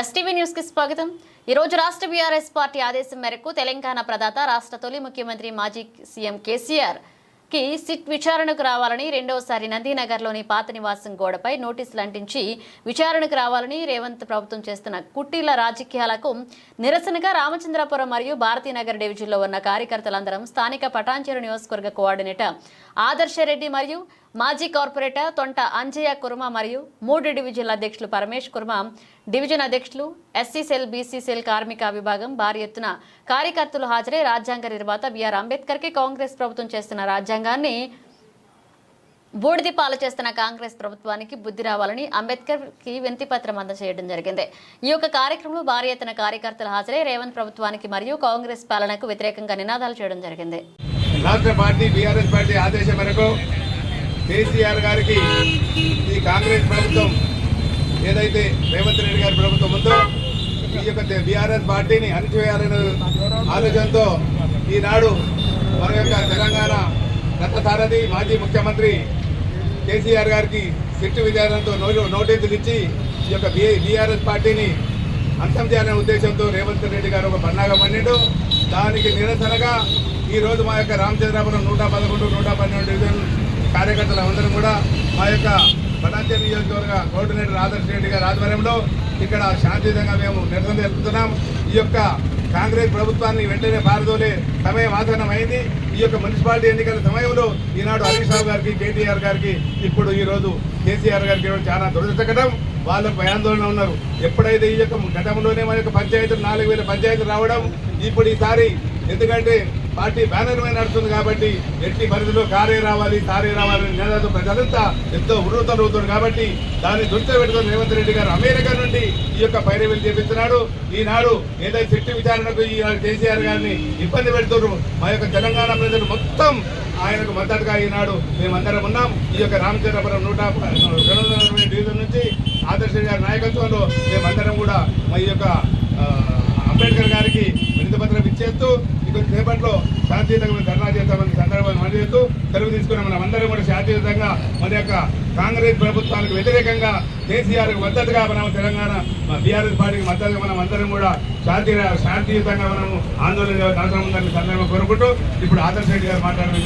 STV న్యూస్కి స్వాగతం. ఈరోజు రాష్ట్ర బీఆర్ఎస్ పార్టీ ఆదేశం మేరకు తెలంగాణ ప్రదాత రాష్ట్ర తొలి ముఖ్యమంత్రి మాజీ సీఎం కేసీఆర్కి సిట్ విచారణకు రావాలని రెండవసారి నందీనగర్లోని పాత నివాసం గోడపై నోటీసులు అంటించి విచారణకు రావాలని రేవంత్ ప్రభుత్వం చేస్తున్న కుట్టీల రాజకీయాలకు నిరసనగా రామచంద్రపురం మరియు భారతీనగర్ డివిజన్లో ఉన్న కార్యకర్తలందరం స్థానిక పటాంచేరు నియోజకవర్గ కోఆర్డినేటర్ ఆదర్శరెడ్డి మరియు మాజీ కార్పొరేటర్ తొంట అంజయ్య కుర్మ మరియు మూడు డివిజన్ల అధ్యక్షులు పరమేష్ కుర్మ డివిజన్ అధ్యక్షులు ఎస్సీ సెల్ బీసీ సెల్ కార్మిక విభాగం భారీ ఎత్తున కార్యకర్తలు హాజరై రాజ్యాంగ నిర్మాత బిఆర్ అంబేద్కర్కి కాంగ్రెస్ ప్రభుత్వం చేస్తున్న రాజ్యాంగాన్ని బూడిది పాలు చేస్తున్న కాంగ్రెస్ ప్రభుత్వానికి బుద్ధి రావాలని అంబేద్కర్కి వినతిపత్రం అందజేయడం జరిగింది. ఈ యొక్క కార్యక్రమంలో భారీ ఎత్తున కార్యకర్తలు హాజరై రేవంత్ ప్రభుత్వానికి మరియు కాంగ్రెస్ పాలనకు వ్యతిరేకంగా నినాదాలు చేయడం జరిగింది. రాష్ట్ర పార్టీ బీఆర్ఎస్ పార్టీ ఆదేశం మేరకు కేసీఆర్ గారికి ఈ కాంగ్రెస్ ప్రభుత్వం ఏదైతే రేవంత్ రెడ్డి గారి ప్రభుత్వం ఉందో ఈ యొక్క బీఆర్ఎస్ పార్టీని అణిచివేయాలనే ఆలోచనతో ఈనాడు మన యొక్క తెలంగాణ రత్నసారథి మాజీ ముఖ్యమంత్రి కేసీఆర్ గారికి సిట్టు విధానంతో నో- నోటీసులు ఇచ్చి ఈ యొక్క బీఆర్ఎస్ పార్టీని అంతం చేయాలనే ఉద్దేశంతో రేవంత్ రెడ్డి గారు ఒక పన్నాగ పన్నెండు దానికి నిరసనగా ఈ రోజు మా యొక్క రామచంద్రాపురం నూట పదకొండు నూట పన్నెండు డివిజన్ కార్యకర్తలు కూడా మా యొక్క పటాంచల్ నియోజకవర్గ కోఆర్డినేటర్ ఆదర్శ రెడ్డి గారి ఆధ్వర్యంలో ఇక్కడ శాంతియుతంగా మేము నిరసన తెలుపుతున్నాం. ఈ యొక్క కాంగ్రెస్ ప్రభుత్వాన్ని వెంటనే పారదోలే సమయం ఆసన్నమైంది ఈ యొక్క మున్సిపాలిటీ ఎన్నికల సమయంలో ఈనాడు హరీష్ రావు గారికి కేటీఆర్ గారికి ఇప్పుడు ఈరోజు కేసీఆర్ గారికి ఇవ్వడం చాలా దురదృష్టకరం. వాళ్ళకు భయాందోళన ఉన్నారు. ఎప్పుడైతే ఈ యొక్క గతంలోనే మన యొక్క పంచాయతీలు నాలుగు వేల పంచాయతీలు రావడం ఇప్పుడు ఈసారి ఎందుకంటే పార్టీ బ్యానర్ మీద నడుస్తుంది కాబట్టి ఎట్టి పరిధిలో కారే రావాలి తారే రావాలని నినాదంతో ప్రజలంతా ఎంతో ఉరుతరుగుతుంది కాబట్టి దాన్ని దృష్టిలో పెట్టుకుని రేవంత్ రెడ్డి గారు అమెరికా నుండి ఈ యొక్క పైరవీలు చేపిస్తున్నాడు. ఈనాడు ఏదైతే చిట్టి విచారణకు ఈ కేసీఆర్ గారిని ఇబ్బంది పెడుతున్నారు. మా యొక్క తెలంగాణ ప్రజలు మొత్తం ఆయనకు మద్దతుగా ఈనాడు మేమందరం ఉన్నాం. ఈ యొక్క రామచంద్రపురం నూట రెండు వందల నుంచి ఆదర్శ గారి నాయకత్వంలో మేమందరం కూడా మా ఈ యొక్క ఆ, అంబేద్కర్ గారికి వినతి పత్రం రేపట్లో శాంతియుతంగా ధర్నా చేస్తామని సందర్భాన్ని మనం చేస్తూ తెలుగు తీసుకున్న. మనం అందరం కూడా శాంతియుతంగా మన యొక్క కాంగ్రెస్ ప్రభుత్వానికి వ్యతిరేకంగా కేసీఆర్ మద్దతుగా మనం తెలంగాణ బీఆర్ఎస్ పార్టీకి మద్దతుగా మనం అందరం కూడా శాంతి శాంతియుతంగా మనం ఆందోళన అవసరం ఉందని సందర్భం కోరుకుంటూ ఇప్పుడు ఆదర్శ రెడ్డి గారు మాట్లాడడం